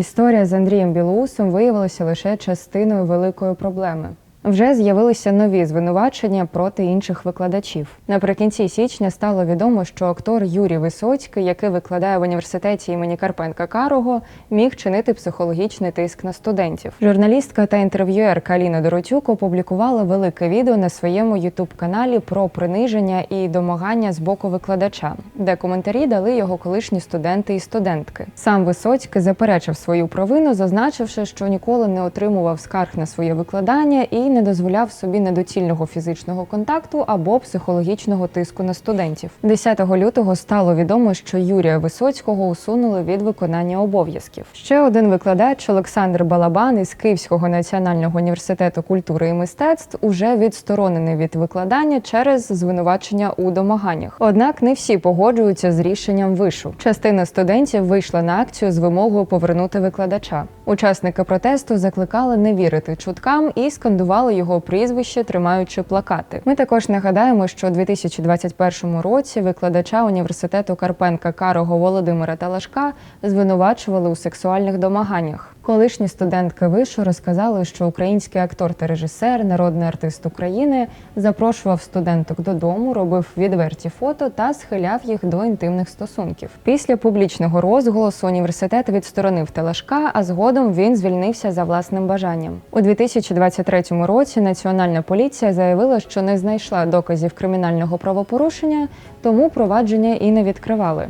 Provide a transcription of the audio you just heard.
Історія з Андрієм Білоусом виявилася лише частиною великої проблеми. Вже з'явилися нові звинувачення проти інших викладачів. Наприкінці січня стало відомо, що актор Юрій Висоцький, який викладає в університеті імені Карпенка Карого, міг чинити психологічний тиск на студентів. Журналістка та інтерв'юерка Аліна Доротюк опублікувала велике відео на своєму ютуб-каналі про приниження і домагання з боку викладача, де коментарі дали його колишні студенти і студентки. Сам Висоцький заперечив свою провину, зазначивши, що ніколи не отримував скарг на своє викладання і не дозволяв собі недоцільного фізичного контакту або психологічного тиску на студентів. 10 лютого стало відомо, що Юрія Висоцького усунули від виконання обов'язків. Ще один викладач Олександр Балабан із Київського національного університету культури і мистецтв уже відсторонений від викладання через звинувачення у домаганнях. Однак не всі погоджуються з рішенням вишу. Частина студентів вийшла на акцію з вимогою повернути викладача. Учасники протесту закликали не вірити чуткам і скандували його прізвище, тримаючи плакати. Ми також нагадаємо, що у 2021 році викладача університету Карпенка Карого Володимира Талашка звинувачували у сексуальних домаганнях. Колишні студентки вишу розказали, що український актор та режисер, народний артист України, запрошував студенток додому, робив відверті фото та схиляв їх до інтимних стосунків. Після публічного розголосу університет відсторонив Телашка, а згодом він звільнився за власним бажанням. У 2023 році Національна поліція заявила, що не знайшла доказів кримінального правопорушення, тому провадження і не відкривали.